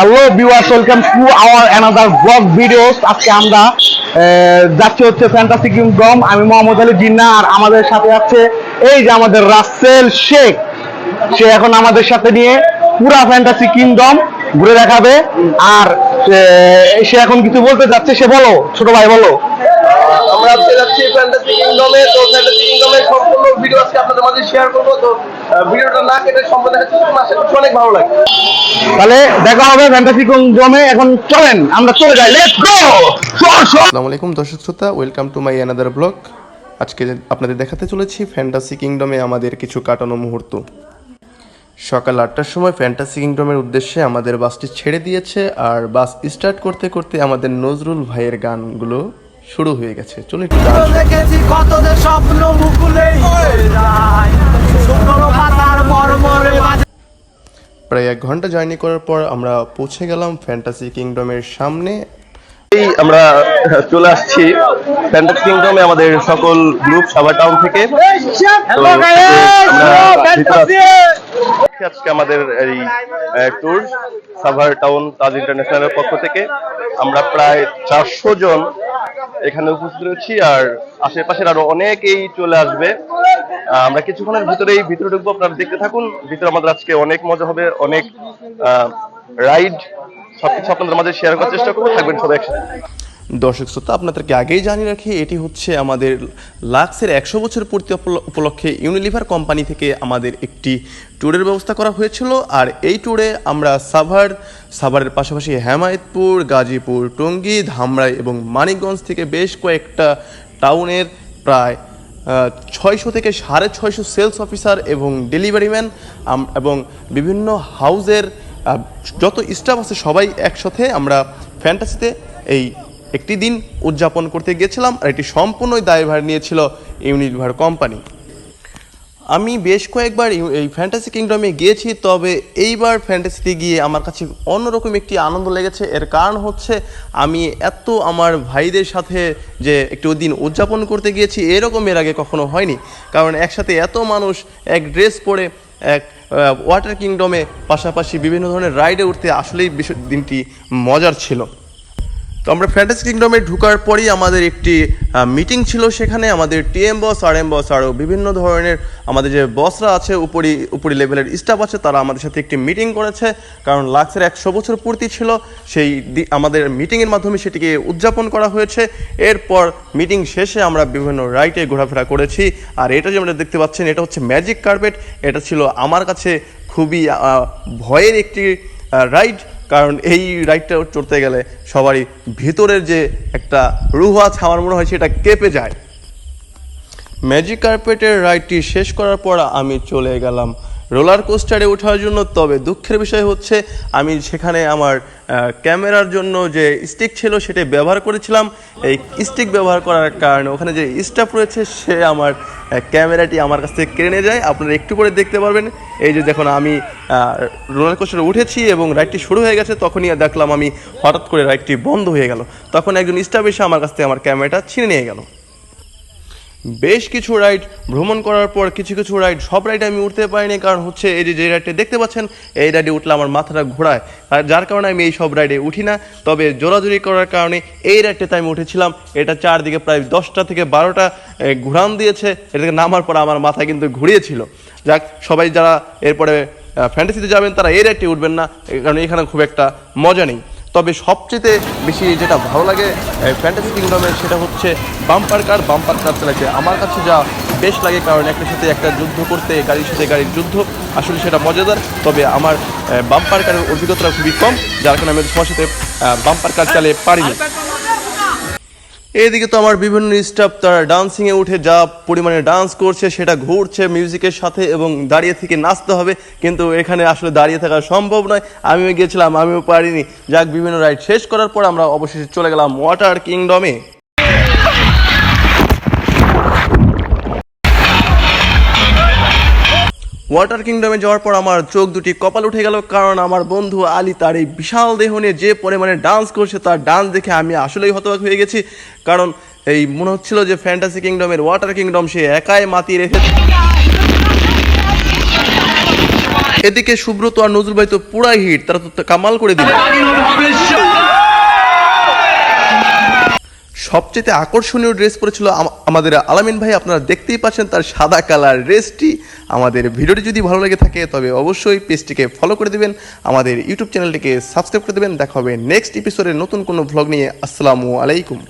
Hello viewers welcome to our another blog videos আজকে আমরা যাচ্ছি হচ্ছে ফ্যান্টাসি কিংডম আমি মোহাম্মদ আলী জিন্না আর আমাদের সাথে আছে এই যে আমাদের রাসেল শেখ। সে এখন আমাদের সাথে নিয়ে পুরা ফ্যান্টাসি কিংডম ঘুরে দেখাবে। আর সে এখন কিছু বলতে যাচ্ছে, সে বলো, ছোট ভাই বলো। আমরা আজকে যাচ্ছি ফ্যান্টাসি কিংডমে তো ফ্যান্টাসি কিংডমের সম্পূর্ণ ভিডিও আজকে আপনাদের মাঝে শেয়ার করব। তো ভিডিওটা না কেটে সম্পূর্ণ দেখার চেষ্টা করুন আশা করছি অনেক ভালো লাগবে। তাহলে দেখা হবে ফ্যান্টাসি কিংডমে এখন চলেন আমরা চলে যাই। লেটস গো আসসালামু আলাইকুম দর্শক শ্রোতা। Welcome to my another blog আজকে আপনাদের দেখাতে চলেছি ফ্যান্টাসি কিংডমে আমাদের কিছু কাটানো মুহূর্ত। সকাল আটটার সময় ফ্যান্টাসি কিংডমের উদ্দেশ্যে আমাদের বাসটি ছেড়ে দিয়েছে। আর বাস স্টার্ট করতে করতে আমাদের নজরুল ভাইয়ের গানগুলো শুরু হয়ে গেছে। একটু গান দেখেছি কত যে স্বপ্ন মুকুলেই যায়। শুকনো পাতার মরমরে বাজে প্রায় এক ঘণ্টা জার্নি করার পর আমরা পৌঁছে গেলাম ফ্যান্টাসি কিংডমের সামনে। এই আমরা চলে আসছি ফ্যান্টাসি কিংডমে আমাদের সকল গ্রুপ সাভার টাউন থেকে। আমরা আজকে আমাদের এই ট্যুর সাভার টাউন তাজ ইন্টারন্যাশনালের পক্ষ থেকে। আমরা প্রায় চারশো জন এখানে উপস্থিত রয়েছি আর আশেপাশের আরও অনেকেই চলে আসবে। আমরা কিছুক্ষণের ভিতরেই ভিতরে ঢুকবো, আপনারা দেখতে থাকুন। ভিতরে আমাদের আজকে অনেক মজা হবে, অনেক রাইড সবকিছু আপনাদের মাঝে শেয়ার করার চেষ্টা করব। থাকবেন সবাই একসাথে। দর্শক শ্রোতা, আপনাদেরকে আগেই জানিয়ে রাখি, এটি হচ্ছে আমাদের লাক্সের একশো বছর পূর্তি উপলক্ষে ইউনিলিভার কোম্পানি থেকে আমাদের একটি ট্যুরের ব্যবস্থা করা হয়েছিল। আর এই ট্যুরে আমরা সাভার, সাভারের পাশাপাশি হেমায়তপুর, গাজীপুর, টঙ্গী, ধামরাই এবং মানিকগঞ্জ থেকে বেশ কয়েকটা টাউনের প্রায় ছয়শো থেকে সাড়ে ছয়শো সেলস অফিসার এবং ডেলিভারি ম্যান এবং বিভিন্ন হাউজের যত স্টাফ আছে সবাই একসাথে আমরা ফ্যান্টাসিতে এই একটি দিন উদযাপন করতে গিয়েছিলাম আর এটি সম্পূর্ণই দায়ভার নিয়েছিল ইউনিলিভার কোম্পানি। আমি বেশ কয়েকবার এই ফ্যান্টাসি কিংডমে গিয়েছি, তবে এইবার ফ্যান্টাসিতে গিয়ে আমার কাছে অন্যরকম একটি আনন্দ লেগেছে। এর কারণ হচ্ছে আমি এত আমার ভাইদের সাথে যে একটু দিন উদযাপন করতে গিয়েছি, এরকম এর আগে কখনো হয়নি। কারণ একসাথে এত মানুষ, এক ড্রেস পরে, এক ওয়াটার কিংডমে পাশাপাশি বিভিন্ন ধরনের রাইডে উঠতে আসলেই দিনটি মজার ছিল। তো আমরা ফ্যান্টাসি কিংডমে ঢুকার পরেই আমাদের একটি মিটিং ছিল সেখানে আমাদের টিএম বস আর এম বস আরও বিভিন্ন ধরনের আমাদের যে বসরা আছে, উপরি উপরি লেভেলের স্টাফ আছে, তারা আমাদের সাথে একটি মিটিং করেছে। কারণ লাক্সের একশো বছর পূর্তি ছিল, সেই আমাদের মিটিংয়ের মাধ্যমে সেটিকে উদযাপন করা হয়েছে। এরপর মিটিং শেষে আমরা বিভিন্ন রাইটে ঘোরাফেরা করেছি। আর এটা যে আমরা দেখতে পাচ্ছেন, এটা হচ্ছে ম্যাজিক কার্পেট এটা ছিল আমার কাছে খুবই ভয়ের একটি রাইড কারণ এই রাইডটা চড়তে গেলে সবারই ভিতরের যে একটা রুহা ছাওয়ার মনে হয় সেটা কেঁপে যায়। ম্যাজিক কার্পেটের রাইডটি শেষ করার পর আমি চলে গেলাম রোলার কোস্টারে ওঠার জন্য, তবে দুঃখের বিষয় হচ্ছে আমি সেখানে আমার ক্যামেরার জন্য যে স্টিক ছিল সেটা ব্যবহার করেছিলাম। এই স্টিক ব্যবহার করার কারণে ওখানে যে স্টাফ রয়েছে, সে আমার ক্যামেরাটি আমার কাছ থেকে কেড়ে যায়। আপনারা একটু করে দেখতে পারবেন। এই যে দেখুন, আমি রোলার কোস্টারে উঠেছি এবং রাইডটি শুরু হয়ে গেছে। তখনই দেখলাম আমি হঠাৎ করে রাইডটি বন্ধ হয়ে গেল। তখন একজন স্টাফ এসে আমার কাছ থেকে আমার ক্যামেরাটা ছিনে নিয়ে গেল। বেশ কিছু রাইড ভ্রমণ করার পর কিছু কিছু রাইড সব রাইডে আমি উঠতে পারিনি। কারণ হচ্ছে এই যে রাইডটা দেখতে পাচ্ছেন, এই রাইডে উঠলে আমার মাথাটা ঘোরায়। আর যার কারণে আমি এই সব রাইডে উঠি না। তবে জোরাজুরি করার কারণে এই রাইডটাতে আমি উঠেছিলাম। এটা চারদিকে প্রায় দশটা থেকে বারোটা ঘুরান দিয়েছে। এটা থেকে নামার পর আমার মাথা কিন্তু ঘুরিয়েছিল। যাক, সবাই যারা এরপরে ফ্যান্টাসিতে যাবেন, তারা এই রাইডটি উঠবেন না। কারণ এখানে খুব একটা মজা নেই। তবে সবচেয়ে বেশি যেটা ভালো লাগে ফ্যান্টাসি কিংডমের সেটা হচ্ছে বাম্পার কার বাম্পার কার চালাতে। আমার কাছে যা বেশ লাগে কারণ একটার সাথে একটা যুদ্ধ করতে, গাড়ির সাথে গাড়ির যুদ্ধ, আসলে সেটা মজাদার। তবে আমার বাম্পার কারের অভিজ্ঞতাটা খুবই কম, যার কারণে আমি তোমার সাথে বাম্পার কার চালিয়ে পারিনি। এইদিকে তো আমার বিভিন্ন স্টাফ তারা ডান্সিংয়ে উঠে যা পরিমাণে ডান্স করছে, সেটা ঘুরছে মিউজিকের সাথে এবং দাঁড়িয়ে থেকে নাচতে হবে। কিন্তু এখানে আসলে দাঁড়িয়ে থাকা সম্ভব নয়। আমিও গেছিলাম, আমিও পারিনি। যাক, বিভিন্ন রাইড শেষ করার পর আমরা অবশেষে চলে গেলাম ওয়াটার কিংডমে ওয়াটার কিংডমে যাওয়ার পর আমার চোখ দুটি কপাল উঠে গেল, কারণ আমার বন্ধু আলী তার এই বিশাল দেহ নিয়ে যে পরিমাণে ডান্স করছে তার ডান্স দেখে আমি আসলেই হতবাক হয়ে গেছি। কারণ এই মনে হচ্ছিল যে ফ্যান্টাসি কিংডমের ওয়াটার কিংডম সে একাই মাতিয়ে রেখেছে এদিকে সুব্রত আর নজরুল ভাই তো পুরাই হিট তারা তো কামাল করে দিল। সবচেয়ে আকর্ষণীয় ড্রেস পরেছিল আমাদের আলামিন ভাই। আপনারা দেখতেই পাচ্ছেন তার সাদা কালার ড্রেসটি। আমাদের ভিডিওটি যদি ভালো লেগে থাকে, তবে অবশ্যই পেজটিকে ফলো করে দেবেন। আমাদের ইউটিউব চ্যানেলটিকে সাবস্ক্রাইব করে দেবেন। দেখা হবে নেক্সট এপিসোডের নতুন কোনো ভ্লগ নিয়ে। আসসালামু আলাইকুম।